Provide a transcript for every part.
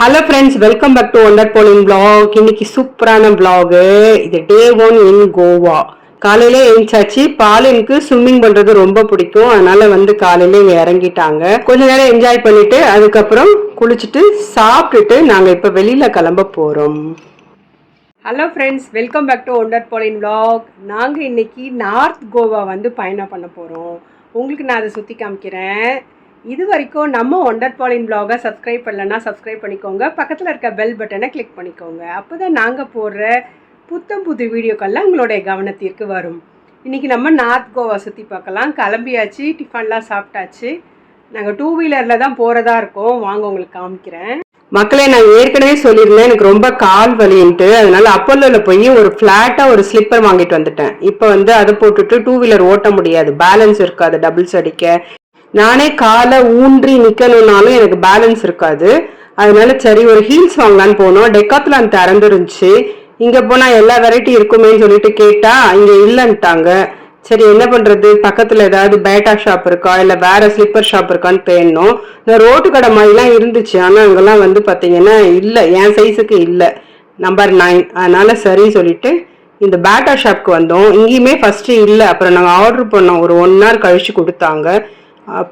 Hello friends welcome back to wonder polling black இன்னைக்கு சூப்பரான blog இது டே ஒன் இன் கோவா காலையில எழுந்தாச்சு பாலினுக்கு ஸ்விம்மிங் பண்றது ரொம்ப பிடிக்கும். அதனால வந்து காலையில இங்க இறங்கிட்டாங்க. கொஞ்ச நேரம் என்ஜாய் பண்ணிட்டு அதுக்கப்புறம் குளிச்சுட்டு சாப்பிட்டுட்டு நாங்க இப்ப வெளியில கிளம்ப போறோம். Hello friends welcome back to wonder போலின் vlog. நாங்கள் இன்னைக்கு நார்த் கோவா வந்து பயணம் பண்ண போகிறோம் உங்களுக்கு நான் அதை சுற்றி காமிக்கிறேன். இது வரைக்கும் நம்ம ஒண்டர் பாலின் பிளாகை சப்ஸ்கிரைப் பண்ணலன்னா சப்ஸ்கிரைப் பண்ணிக்கோங்க. பக்கத்தில் இருக்க பெல் பட்டனை கிளிக் பண்ணிக்கோங்க. அப்போ தான் நாங்கள் போடுற புத்தம் புது வீடியோக்கள்லாம் உங்களுடைய கவனத்திற்கு வரும். இன்றைக்கி நம்ம நார்த் கோவா சுற்றி பார்க்கலாம். கிளம்பியாச்சு டிஃபன்லாம் சாப்பிட்டாச்சு. நாங்கள் டூ வீலரில் தான் போகிறதா இருக்கோம். வாங்க உங்களுக்கு காமிக்கிறேன். மக்களே நான் ஏற்கனவே சொல்லியிருந்தேன். எனக்கு ரொம்ப கால் வலின்ட்டு. அதனால அப்பல்லோவில் போய் ஒரு ஃப்ளாட்டாக ஒரு ஸ்லிப்பர் வாங்கிட்டு வந்துட்டேன். இப்போ வந்து அதை போட்டுட்டு டூ வீலர் ஓட்ட முடியாது. பேலன்ஸ் இருக்காது டபுள்ஸ் அடிக்க. நானே காலை ஊன்றி நிற்கணும்னாலும் எனக்கு பேலன்ஸ் இருக்காது. அதனால சரி ஒரு ஹீல்ஸ் வாங்கலான்னு போனோம். டெக்காத்லான் திறந்துருந்துச்சு. இங்கே போனால் எல்லா வெரைட்டி இருக்குமேன்னு சொல்லிட்டு கேட்டால் இங்கே இல்லைன்ட்டாங்க. சரி என்ன பண்ணுறது பக்கத்தில் ஏதாவது பேட்டா ஷாப் இருக்கா? இல்லை வேறு ஸ்லிப்பர் ஷாப் இருக்கான்னு தேடணும் இந்த ரோட்டு கடை மாதிரிலாம் இருந்துச்சு. ஆனால் அங்கெல்லாம் வந்து பார்த்தீங்கன்னா இல்லை. என் சைஸுக்கு இல்லை. நம்பர் நைன் அதனால் சரி சொல்லிட்டு இந்த பேட்டா ஷாப்க்கு வந்தோம். இங்கேயுமே ஃபஸ்ட்டு இல்லை. அப்புறம் நாங்கள் ஆர்டர் பண்ணோம். ஒரு ஒன் ஹவர் கழித்து கொடுத்தாங்க.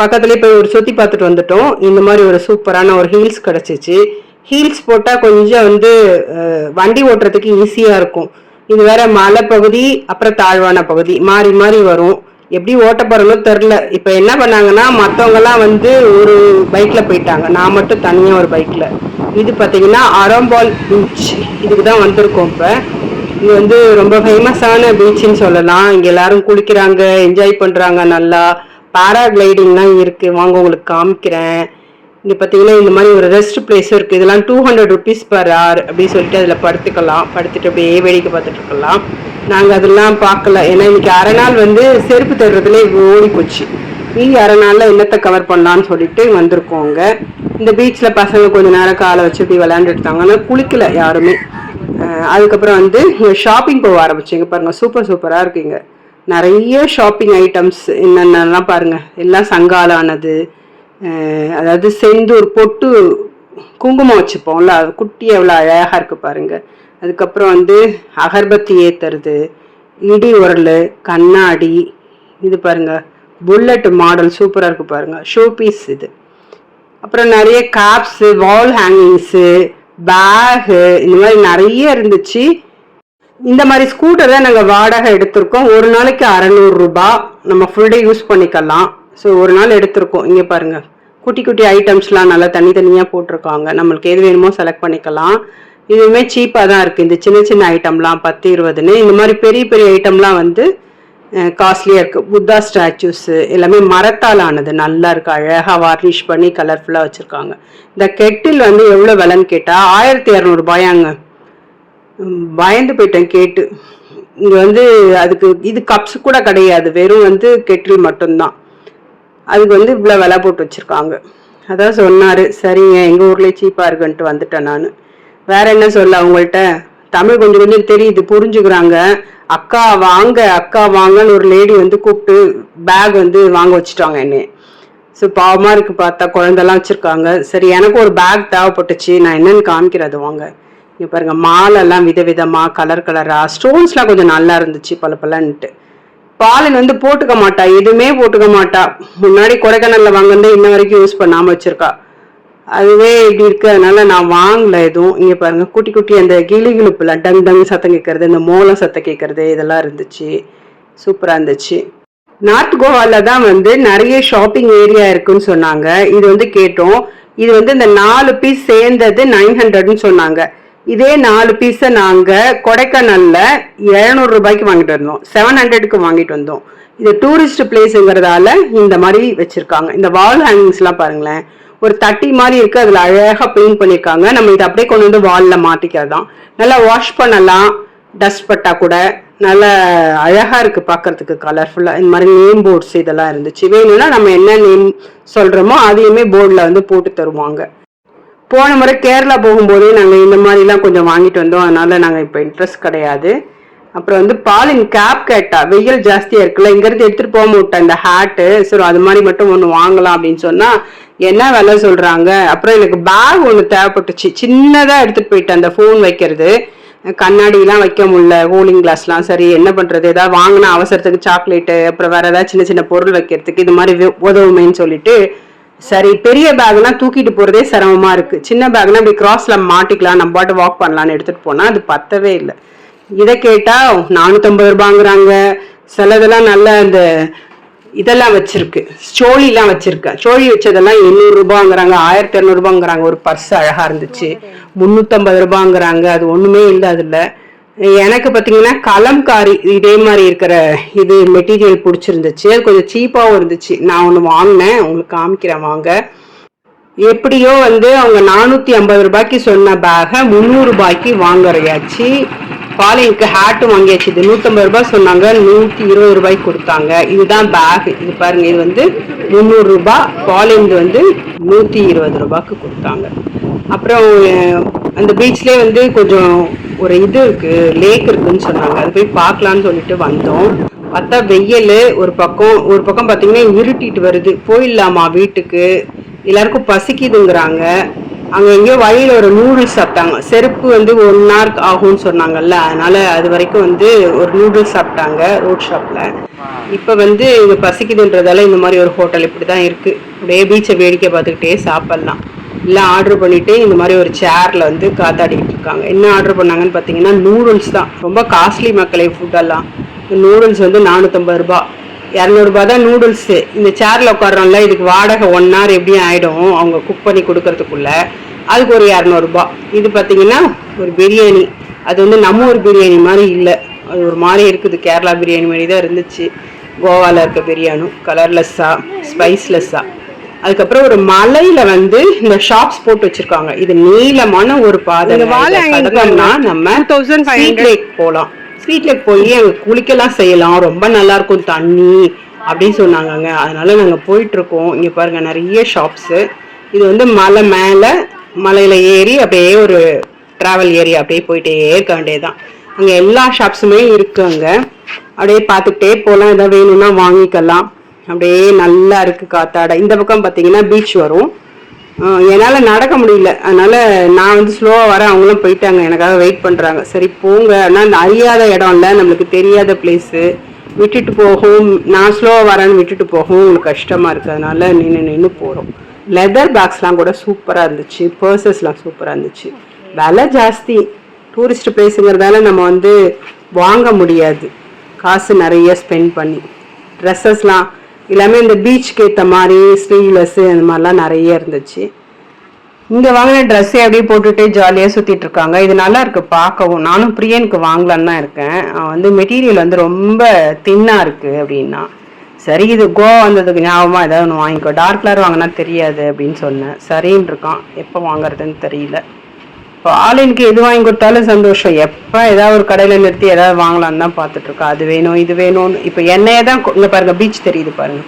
பக்கத்துலேயே போய் ஒரு சுற்றி பார்த்துட்டு வந்துட்டோம். இந்த மாதிரி ஒரு சூப்பரான ஒரு ஹீல்ஸ் கிடச்சிச்சு. ஹீல்ஸ் போட்டால் கொஞ்சம் வந்து வண்டி ஓட்டுறதுக்கு ஈஸியாக இருக்கும். இது வேற மலை பகுதி அப்புறம் தாழ்வான பகுதி மாறி மாறி வரும். எப்படி ஓட்ட போறோம்னு தெரில இப்போ என்ன பண்ணாங்கன்னா மற்றவங்கலாம் வந்து ஒரு பைக்கில் போயிட்டாங்க. நான் மட்டும் தனியாக ஒரு பைக்கில் இது பார்த்தீங்கன்னா அரம்பால் பீச் இதுக்கு தான் வந்திருக்கோம் இப்போ. இது வந்து ரொம்ப ஃபேமஸான பீச்சுன்னு சொல்லலாம். இங்கே எல்லாரும் குளிக்கிறாங்க என்ஜாய் பண்ணுறாங்க நல்லா. பேராகிளைடிங்லாம் இருக்கு. வாங்க உங்களுக்கு காமிக்கிறேன். இங்க பாத்தீங்கன்னா இந்த மாதிரி ஒரு ரெஸ்ட் பிளேஸும் இருக்கு. இதெல்லாம் two hundred rupees per hour அப்படின்னு சொல்லிட்டு அதுல படுத்துக்கலாம். படுத்துட்டு அப்படியே வேடிக்கை பார்த்துட்டு இருக்கலாம். நாங்க அதெல்லாம் பார்க்கல. ஏன்னா இன்னைக்கு அரை நாள் வந்து செருப்பு தர்றதுல ஓடி போச்சு மீதி அரை நாளில் என்னத்தை கவர் பண்ணலாம்னு சொல்லிட்டு வந்திருக்கோங்க இந்த பீச்ல பசங்க கொஞ்ச நேரம் காலை வச்சு இப்படி விளையாண்டுட்டு இருக்காங்க. குளிக்கல யாருமே. அதுக்கப்புறம் வந்து ஷாப்பிங் போக ஆரம்பிச்சிங்க பாருங்க. சூப்பர் சூப்பரா இருக்குங்க நிறைய ஷாப்பிங் ஐட்டம்ஸ் என்னென்னலாம் பாருங்கள் எல்லாம் சங்காலானது அதாவது செந்தூர் பொட்டு குங்குமம் வச்சுப்போம்ல அது குட்டி எவ்வளோ அழகாக இருக்குது பாருங்கள் அதுக்கப்புறம் வந்து அகர்பத்தி ஏற்றுறது இடி உரல் கண்ணாடி இது பாருங்க. புல்லட் மாடல் சூப்பராக இருக்குது பாருங்கள் ஷோ பீஸ் இது. அப்புறம் நிறைய காப்ஸு வால் ஹேங்கிங்ஸு பேகு இந்த மாதிரி நிறைய இருந்துச்சு. இந்த மாதிரி ஸ்கூட்டர் தான் நாங்கள் வாடகை எடுத்திருக்கோம். ஒரு நாளைக்கு அறநூறுரூபா நம்ம ஃபுல் டே யூஸ் பண்ணிக்கலாம். ஸோ ஒரு நாள் எடுத்திருக்கோம். இங்கே பாருங்கள் குட்டி குட்டி ஐட்டம்ஸ்லாம் நல்லா தனித்தனியாக போட்டிருக்காங்க. நம்மளுக்கு எது வேணுமோ செலக்ட் பண்ணிக்கலாம். இதுவுமே சீப்பாக தான் இருக்குது இந்த சின்ன சின்ன ஐட்டம்லாம் பத்து இருபதுன்னு. இந்த மாதிரி பெரிய பெரிய ஐட்டம்லாம் வந்து காஸ்ட்லியாக இருக்குது புத்தா ஸ்டாச்சூஸு எல்லாமே மரத்தால் ஆனது. நல்லா இருக்குது அழகாக வார்னிஷ் பண்ணி கலர்ஃபுல்லாக வச்சுருக்காங்க. இந்த கெட்டில் வந்து எவ்வளோ விலைன்னு கேட்டால் ஆயிரத்தி இரநூறுபாயாங்க பயந்து போயிட்டேன் கேட்டு. இங்கே வந்து அதுக்கு இது கப்ஸ் கூட கிடையாது வெறும் வந்து கெட்டில் மட்டும்தான். அதுக்கு வந்து இவ்வளோ விலை போட்டு வச்சுருக்காங்க. அதான் சொன்னார் சரிங்க எங்கள் ஊர்லேயே சீப்பாக இருக்குன்ட்டு வந்துட்டேன் நான். வேற என்ன சொல்ல அவங்கள்ட்ட? தமிழ் கொஞ்சம் கொஞ்சம் தெரியுது புரிஞ்சுக்கிறாங்க. அக்கா வாங்க அக்கா வாங்கன்னு ஒரு லேடி வந்து கூப்பிட்டு பேக் வந்து வாங்க வச்சுட்டாங்க என்னை. ஸோ பாவமாக இருக்கு பார்த்தா குழந்தெல்லாம் வச்சுருக்காங்க. சரி எனக்கு ஒரு பேக் தேவைப்பட்டுச்சு நான் என்னன்னு காமிக்கிறது வாங்க. இங்கே பாருங்க மாலெல்லாம் விதவிதமாக கலர் கலராக ஸ்டோன்ஸ்லாம் கொஞ்சம் நல்லா இருந்துச்சு பல பலன்ட்டு பாலின் வந்து போட்டுக்க மாட்டா எதுவுமே போட்டுக்க மாட்டா. முன்னாடி கொடைக்கானல்ல வாங்கினது இன்ன வரைக்கும் யூஸ் பண்ணாமல் வச்சுருக்கா. அதுவே இப்படி இருக்கு அதனால நான் வாங்கல எதுவும். இங்கே பாருங்கள் குட்டி குட்டி அந்த கிளி கிளிப்புல டங் டங் சத்தம் கேட்கறது இந்த மோளம் சத்தம் கேட்கறது இதெல்லாம் இருந்துச்சு. சூப்பராக இருந்துச்சு. நார்த் கோவாவில் தான் வந்து நிறைய ஷாப்பிங் ஏரியா இருக்குன்னு சொன்னாங்க. இது வந்து கேட்டோம். இது வந்து இந்த நாலு பீஸ் சேர்ந்தது நைன் ஹண்ட்ரட்னு சொன்னாங்க. இதே நாலு பீஸை நாங்கள் கொடைக்கானலில் எழுநூறு ரூபாய்க்கு வாங்கிட்டு வந்தோம். செவன் ஹண்ட்ரடுக்கு வாங்கிட்டு வந்தோம். இது டூரிஸ்ட் பிளேஸுங்கிறதால இந்த மாதிரி வச்சுருக்காங்க. இந்த வால் ஹேங்கிங்ஸ்லாம் பாருங்களேன். ஒரு தட்டி மாதிரி இருக்கு. அதில் அழகாக பெயிண்ட் பண்ணியிருக்காங்க நம்ம இதை அப்படியே கொண்டு வந்து வாலில் மாட்டிக்கிறதான் நல்லா வாஷ் பண்ணலாம். டஸ்ட் பட்டா கூட. நல்ல அழகாக இருக்குது பார்க்கிறதுக்கு கலர்ஃபுல்லாக இந்த மாதிரி நேம் போர்ட்ஸ் இதெல்லாம் இருந்துச்சு. வேணும்னா நம்ம என்ன நேம் சொல்கிறோமோ அதையுமே போர்டில் வந்து போட்டு தருவாங்க. போன முறை கேரளா போகும்போதே நாங்கள் இந்த மாதிரிலாம் கொஞ்சம் வாங்கிட்டு வந்தோம். அதனால நாங்கள் இப்போ இன்ட்ரெஸ்ட் கிடையாது. அப்புறம் வந்து பாலின் கேப் கேட்டா வெயில் ஜாஸ்தியா இருக்குல்ல இங்க இருந்து எடுத்துட்டு போக மாட்டேன். இந்த ஹேட்டு சரி அது மாதிரி மட்டும் ஒன்று வாங்கலாம் அப்படின்னு சொன்னா என்ன விலை சொல்றாங்க? அப்புறம் எனக்கு பேக் ஒன்று தேவைப்பட்டுச்சு. சின்னதா எடுத்துட்டு போயிட்டேன் அந்த ஃபோன் வைக்கிறது. கண்ணாடிலாம் வைக்க முடியல கூலிங் கிளாஸ்லாம் சரி என்ன பண்றது? ஏதாவது வாங்கின அவசரத்துக்கு சாக்லேட்டு அப்புறம் வேற ஏதாவது சின்ன சின்ன பொருள் வைக்கிறதுக்கு இது மாதிரி உதவுமேன்னு சொல்லிட்டு சரி பெரிய பேக்லாம் தூக்கிட்டு போறதே சிரமமா இருக்கு. சின்ன பேக்னா இப்படி கிராஸ்ல மாட்டிக்கலாம் நம்ம பாட்டு வாக் பண்ணலாம்னு எடுத்துட்டு போனா அது பத்தவே இல்லை. இதை கேட்டா நானூத்தம்பது ரூபாங்கிறாங்க. சிலதெல்லாம் நல்ல அந்த இதெல்லாம் வச்சிருக்கு. சோழிலாம் வச்சிருக்கேன் சோழி வச்சதெல்லாம் எண்ணூறு ரூபாங்கிறாங்க ஆயிரத்தி இரநூறுபாங்கிறாங்க ஒரு பர்ஸ் அழகா இருந்துச்சு. முந்நூற்றம்பது ரூபாங்கிறாங்க. அது ஒண்ணுமே இல்லை அதுல எனக்கு பார்த்தீங்கன்னா கலம்காரி இதே மாதிரி இருக்கிற இது மெட்டீரியல் பிடிச்சிருந்துச்சு. அது கொஞ்சம் சீப்பாகவும் இருந்துச்சு. நான் ஒன்று வாங்கினேன். உங்களுக்கு காமிக்கிறேன் வாங்க. எப்படியோ வந்து அவங்க நானூற்றி ஐம்பது ரூபாய்க்கு சொன்ன பேகை முந்நூறு ரூபாய்க்கு வாங்குறையாச்சு. காலிங்க்கு ஹேட்டும் வாங்கியாச்சு. இது நூற்றம்பது ரூபாய் சொன்னாங்க. நூற்றி இருபது ரூபாய்க்கு கொடுத்தாங்க. இதுதான் பேக் இது பாருங்க இது வந்து முந்நூறு ரூபாய். வந்து நூற்றி இருபது ரூபாய்க்கு கொடுத்தாங்க. அப்புறம் அந்த பீச்லேயே வந்து கொஞ்சம் ஒரு இது இருக்கு லேக் இருக்குன்னு சொன்னாங்க. அது போய் பார்க்கலான்னு சொல்லிட்டு வந்தோம். பார்த்தா வெயில் ஒரு பக்கம் ஒரு பக்கம் பார்த்தீங்கன்னா இருட்டிட்டு வருது. போயிடலாமா வீட்டுக்கு? எல்லாருக்கும் பசிக்குதுங்கிறாங்க. அங்கே எங்கேயோ வழியில் ஒரு நூடுல்ஸ் சாப்பிட்டாங்க. செருப்பு வந்து ஒன் ஹவர் ஆகும்னு சொன்னாங்கல்ல. அதனால அது வரைக்கும் வந்து ஒரு நூடுல்ஸ் சாப்பிட்டாங்க ரோட் ஷாப்பில் இப்போ வந்து இங்கே பசிக்குதுன்றதால இந்த மாதிரி ஒரு ஹோட்டல் இப்படி தான் இருக்குது அப்படியே பீச்சை வேடிக்கை பார்த்துக்கிட்டே சாப்பிட்லாம். இல்லை ஆர்டர் பண்ணிட்டு இந்த மாதிரி ஒரு சேர்ல வந்து காத்தாடிக்கிட்டு இருக்காங்க என்ன ஆர்டர் பண்ணாங்கன்னு பார்த்தீங்கன்னா நூடுல்ஸ் தான். ரொம்ப காஸ்ட்லி மக்களே ஃபுட்டெல்லாம் நூடுல்ஸ் வந்து நானூற்றம்பது ரூபா. இரநூறுபா தான் நூடுல்ஸு இந்த சேரில் உட்காரோம்ல இதுக்கு வாடகை ஒன் ஹவர் எப்படியும் ஆகிடும் அவங்க குக் பண்ணி கொடுக்கறதுக்குள்ள. அதுக்கு ஒரு இரநூறுபா இது பார்த்தீங்கன்னா ஒரு பிரியாணி. அது வந்து நம்ம ஊர் பிரியாணி மாதிரி இல்லை. அது ஒரு மாதிரி இருக்குது. கேரளா பிரியாணி மாதிரி தான் இருந்துச்சு. கோவாவில் இருக்க பிரியாணி. கலர்லெஸ்ஸாக ஸ்பைஸ்லெஸ்ஸாக அதுக்கப்புறம் ஒரு மலையில வந்து இந்த ஷாப்ஸ் போட்டு வச்சிருக்காங்க. இது நீளமான ஒரு பாதை நம்ம 2500 ஸ்வீட் லேக் போகலாம் ஸ்வீட் லேக் போய் அங்க குளிக்கலாம் செய்யலாம். ரொம்ப நல்லா இருக்கும் தண்ணி அப்படின்னு சொன்னாங்கங்க. அதனால நாங்க போயிட்டு இருக்கோம் இங்க பாருங்க நிறைய ஷாப்ஸ் இது வந்து மலை மேல மலையில ஏறி அப்படியே ஒரு டிராவல் ஏரியா அப்படியே போயிட்டே இருக்க வேண்டியதுதான். அங்க எல்லா ஷாப்ஸுமே இருக்கு அங்க அப்படியே பார்த்துக்கிட்டே போகலாம் ஏதாவது வேணும்னா வாங்கிக்கலாம். அப்படியே நல்லா இருக்கு காத்தாட. இந்த பக்கம் பார்த்தீங்கன்னா பீச் வரும். என்னால் நடக்க முடியல. அதனால நான் வந்து ஸ்லோவாக வரேன். அவங்களும் போயிட்டாங்க. எனக்காக வெயிட் பண்ணுறாங்க சரி போங்க. ஆனால் இந்த அறியாத இடம் இல்லை. நம்மளுக்கு தெரியாத பிளேஸு விட்டுட்டு போகவும் நான் ஸ்லோவாக வரேன்னு விட்டுட்டு போகவும் உங்களுக்கு கஷ்டமாக இருக்குது அதனால நின்று நின்று போகிறோம் லெதர் பேக்ஸ்லாம் கூட சூப்பராக இருந்துச்சு. பர்சஸ்லாம் சூப்பராக இருந்துச்சு. விலை ஜாஸ்தி. டூரிஸ்ட் பிளேஸுங்கிறதால நம்ம வந்து வாங்க முடியாது. காசு நிறைய ஸ்பெண்ட் பண்ணி. ட்ரெஸ்ஸஸ்லாம் எல்லாமே இந்த பீச்சுக்கு ஏற்ற மாதிரி ஸ்லீவ்லெஸ்ஸு அந்த மாதிரிலாம் நிறைய இருந்துச்சு. இங்கே வாங்கின ட்ரெஸ்ஸே அப்படியே போட்டுட்டு ஜாலியாக சுற்றிட்டு இருக்காங்க. இது நல்லா இருக்குது பார்க்கவும். நானும் பிரியனுக்கு வாங்கலான்னு தான் இருக்கேன். அவன் வந்து மெட்டீரியல் வந்து ரொம்ப தின்னாக இருக்குது அப்படின்னா. சரி இது கோவா வந்ததுக்கு ஞாபகமாக ஏதாவது ஒன்று வாங்கிக்கோ. டார்க் கலர் வாங்கினா தெரியாது அப்படின்னு சொன்னேன். சரின்னு இருக்கான். எப்போ வாங்குறதுன்னு தெரியல. இப்போ எது வாங்கி கொடுத்தாலும் சந்தோஷம். எப்போ ஏதாவது ஒரு கடையில் நிறுத்தி ஏதாவது வாங்கலாம்னு தான் பார்த்துட்ருக்கோம் இருக்கா அது வேணும் இது வேணும்னு. இப்போ என்னையே தான் இங்கே பாருங்கள் பாருங்க பீச் தெரியுது பாருங்க.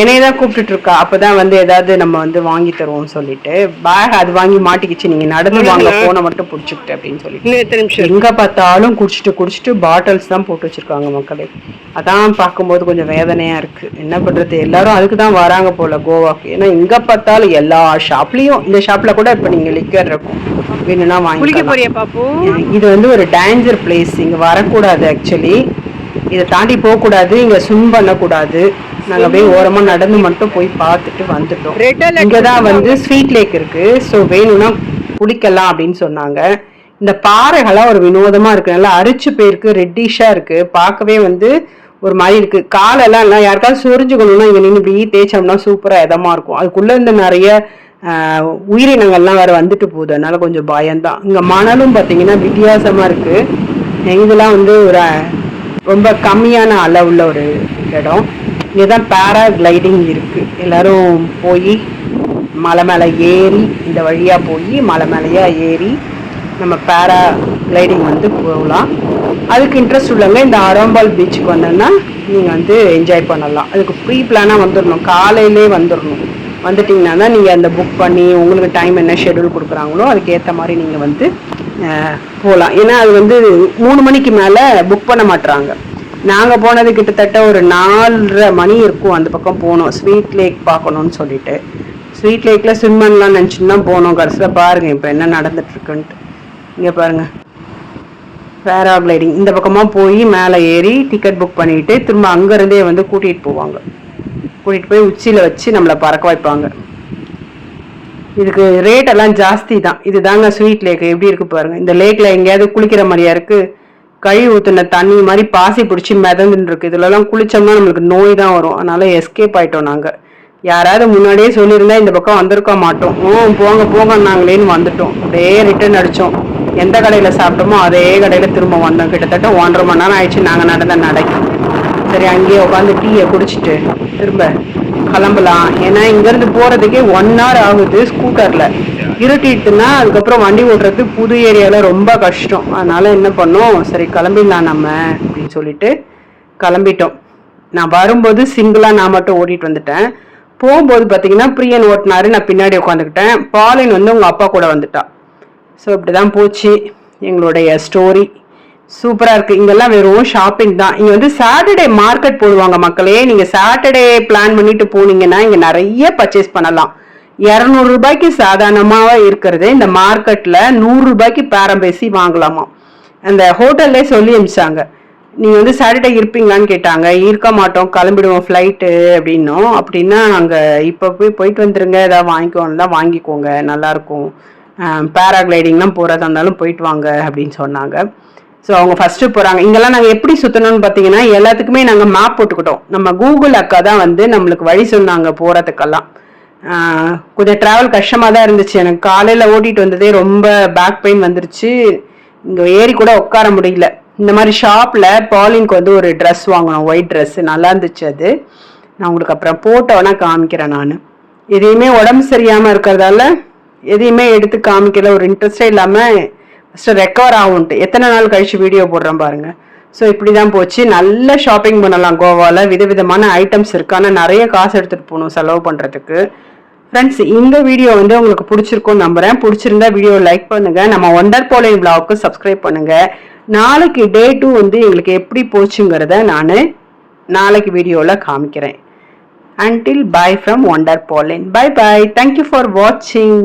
என்னைய தான் கூப்பிட்டுட்டு இருக்கா? அப்பதான் வந்து ஏதாவது நம்ம வந்து வாங்கி தருவோம்னு சொல்லிட்டு. பேக் அது வாங்கி மாட்டிக்கிச்சு. நீங்க நடந்து வாங்க போனை மட்டும் பிடிச்சிக்கிட்டு அப்படின்னு சொல்லிட்டு. எத்தனை நிமிஷம் எங்க பார்த்தாலும் குடிச்சிட்டு குடிச்சிட்டு பாட்டில்ஸ் தான் போட்டு வச்சிருக்காங்க மக்களே. அதான் பார்க்கும்போது கொஞ்சம் வேதனையா இருக்கு. என்ன பண்றது? எல்லாரும் அதுக்கு தான் வராங்க போல கோவாக்கு. ஏன்னா எங்க பார்த்தாலும் எல்லா ஷாப்லயும் இந்த ஷாப்ல கூட இப்ப நீங்க லிக்கர் இருக்கும் வேணும்னா வாங்கி இது வந்து ஒரு டேஞ்சர் பிளேஸ் இங்க வரக்கூடாது ஆக்சுவலி இதை தாண்டி போகக்கூடாது இங்க ஸ்விம் பண்ணக்கூடாது. நாங்க அப்படியே ஓரமா நடந்து மட்டும் போய் பார்த்துட்டு வந்துட்டோம். இங்க தான் வந்து ஸ்வீட் லேக் இருக்கு. ஸோ வேணும்னா குளிக்கலாம் அப்படின்னு சொன்னாங்க. இந்த பாறைகள்லாம் ஒரு வினோதமா இருக்கு. நல்லா அரிச்சு போயிருக்கு ரெட்டிஷா இருக்கு. பார்க்கவே வந்து ஒரு மாதிரி இருக்கு. காலெல்லாம் எல்லாம் யாருக்காவது சொரிஞ்சுக்கணும்னா இங்க நின்று இப்படி தேய்ச்சோம்னா சூப்பரா இதமா இருக்கும். அதுக்குள்ள இருந்து நிறைய உயிரினங்கள்லாம் வேற வந்துட்டு போகுது. அதனால கொஞ்சம் பயம்தான். இங்க மணலும் பாத்தீங்கன்னா வித்தியாசமா இருக்கு. இதெல்லாம் வந்து ஒரு ரொம்ப கம்மியான அளவுள்ள ஒரு இடம். இங்கதான் பேரா கிளைடிங் இருக்கு. எல்லாரும் போய் மலை மேலே ஏறி இந்த வழியாக போய் மலை மேலேயா ஏறி நம்ம பேரா கிளைடிங் வந்து போகலாம் அதுக்கு இன்ட்ரெஸ்ட் உள்ளவங்க இந்த அரம்பால் பீச்சுக்கு வந்தோன்னா நீங்கள் வந்து என்ஜாய் பண்ணலாம். அதுக்கு ப்ரீ பிளானாக வந்துடணும் காலையிலே வந்துடணும் வந்துட்டிங்கன்னா தான் நீங்கள் அந்த புக் பண்ணி உங்களுக்கு டைம் என்ன ஷெட்யூல் கொடுக்குறாங்களோ அதுக்கேற்ற மாதிரி நீங்கள் வந்து போகலாம் ஏன்னா அது வந்து மூணு மணிக்கு மேலே புக் பண்ண மாட்டுறாங்க நாங்கள் போனது கிட்டத்தட்ட ஒரு நாலரை மணி இருக்கும் அந்த பக்கம் போனோம் ஸ்வீட் லேக் பார்க்கணும்னு சொல்லிட்டு. ஸ்வீட் லேக்கில் ஸ்விம் பண்ணலாம் நினச்சிட்டு தான் போனோம். கடைசியில் பாருங்கள் இப்போ என்ன நடந்துட்டுருக்குன்ட்டு. இங்கே பாருங்கள் பேராகிளைடிங் இந்த பக்கமாக போய் மேலே ஏறி டிக்கெட் புக் பண்ணிவிட்டு திரும்ப அங்கேருந்தே வந்து கூட்டிகிட்டு போவாங்க. கூட்டிகிட்டு போய் உச்சியில் வச்சு நம்மளை பறக்க வைப்பாங்க. இதுக்கு ரேட் எல்லாம் ஜாஸ்தி தான் இது தாங்க ஸ்வீட் லேக் எப்படி இருக்கு பாருங்க. இந்த லேக்ல எங்கேயாவது குளிக்கிற மாதிரியா இருக்கு. கழுவி ஊத்துன தண்ணி மாதிரி பாசி பிடிச்சி மிதந்துன்னு இருக்கு இதுலலாம் குளிச்சோம்னா நம்மளுக்கு நோய் தான் வரும். அதனால எஸ்கேப் ஆயிட்டோம் நாங்க. யாராவது முன்னாடியே சொல்லியிருந்தா இந்த பக்கம் வந்திருக்க மாட்டோம். ஓ போங்க போங்க நாங்களேன்னு வந்துட்டோம். அப்படியே ரிட்டர்ன் அடிச்சோம். எந்த கடையில சாப்பிட்டோமோ அதே கடையில திரும்ப வந்தோம். கிட்டத்தட்ட ஒன்றரை மணி நேரம் ஆயிடுச்சு நாங்க நடந்த நடைக்கு சரி அங்கேயே உட்காந்து டீயை குடிச்சிட்டு திரும்ப கிளம்பலாம். ஏன்னா இங்கேருந்து போகிறதுக்கே ஒன் ஹவர் ஆகுது ஸ்கூட்டரில் இருட்டிட்டுனா அதுக்கப்புறம் வண்டி ஓட்டுறது புது ஏரியாவில் ரொம்ப கஷ்டம். அதனால் என்ன பண்ணோம்? சரி கிளம்பிடலாம் நம்ம அப்படின்னு சொல்லிட்டு கிளம்பிட்டோம். நான் வரும்போது சிங்கிளாக நான் மட்டும் ஓட்டிகிட்டு வந்துட்டேன். போகும்போது பார்த்தீங்கன்னா பிரியன் ஓட்டினாரு நான் பின்னாடி உட்காந்துக்கிட்டேன். பாலின் வந்து உங்கள் அப்பா கூட வந்துட்டா. ஸோ இப்படி தான் போச்சு எங்களுடைய ஸ்டோரி சூப்பராக இருக்குது இங்கெல்லாம் வெறும் ஷாப்பிங் தான். இங்கே வந்து சாட்டர்டே மார்க்கெட் போடுவாங்க மக்களே. நீங்கள் சாட்டர்டே பிளான் பண்ணிட்டு போனீங்கன்னா இங்கே நிறைய பர்ச்சேஸ் பண்ணலாம். இரநூறுபாய்க்கு சாதாரணமாக இருக்கிறது. இந்த மார்க்கெட்டில் நூறு ரூபாய்க்கு பேரம் பேசி வாங்கலாமா? அந்த ஹோட்டல்லே சொல்லி அனுப்பிச்சாங்க. நீங்கள் வந்து சாட்டர்டே இருப்பீங்களான்னு கேட்டாங்க. இருக்க மாட்டோம். கிளம்பிடுவோம் ஃப்ளைட்டு அப்படின்னோம். அப்படின்னா நாங்கள் இப்போ போய் போயிட்டு வந்துருங்க. ஏதாவது வாங்கிக்கோன்னா தான் வாங்கிக்கோங்க. நல்லாயிருக்கும் பேராகிளைடிங்லாம் போகிறதா இருந்தாலும் போயிட்டு வாங்க அப்படின்னு சொன்னாங்க. ஸோ அவங்க ஃபஸ்ட்டு போகிறாங்க இங்கெல்லாம் நாங்கள் எப்படி சுற்றணும்னு பார்த்தீங்கன்னா எல்லாத்துக்குமே நாங்கள் மேப் போட்டுக்கிட்டோம். நம்ம கூகுள் அக்கா தான் வந்து நம்மளுக்கு வழி சொன்னாங்க போகிறதுக்கெல்லாம் கொஞ்சம் ட்ராவல் கஷ்டமாக தான் இருந்துச்சு. எனக்கு காலையில் ஓட்டிகிட்டு வந்ததே ரொம்ப பேக் பெயின் வந்துருச்சு. இங்கே ஏறி கூட உட்கார முடியல. இந்த மாதிரி ஷாப்பில் பாலினுக்கு வந்து ஒரு ட்ரெஸ் வாங்கினோம். ஒயிட் ட்ரெஸ்ஸு நல்லா இருந்துச்சு அது. நான் உங்களுக்கு அப்புறம் போட்டோன்னா காமிக்கிறேன் நான். எதையுமே உடம்பு சரியாமல் இருக்கிறதால எதையுமே எடுத்து காமிக்கல. ஒரு இன்ட்ரெஸ்டே இல்லாமல் ஸோ ரெக்கவர் ஆகும்ட்டு. எத்தனை நாள் கழிச்சு வீடியோ போடுறேன் பாருங்க. ஸோ இப்படி தான் போச்சு. நல்ல ஷாப்பிங் பண்ணலாம் கோவாவில் விதவிதமான ஐட்டம்ஸ் இருக்கு ஆனால் நிறைய காசு எடுத்துகிட்டு போகணும் செலவு பண்ணுறதுக்கு ஃப்ரெண்ட்ஸ் இந்த வீடியோ வந்து உங்களுக்கு பிடிச்சிருக்கும்னு நம்புகிறேன் பிடிச்சிருந்தா வீடியோ லைக் பண்ணுங்கள் நம்ம ஒண்டர் போலிங் பிளாக்கு சப்ஸ்கிரைப் பண்ணுங்க. நாளைக்கு டே டூ வந்து எங்களுக்கு எப்படி போச்சுங்கிறத நான் நாளைக்கு வீடியோவில் காமிக்கிறேன். அன்டில் பை ஃப்ரம் ஒண்டர் போலின் bye bye thank you for வாட்சிங்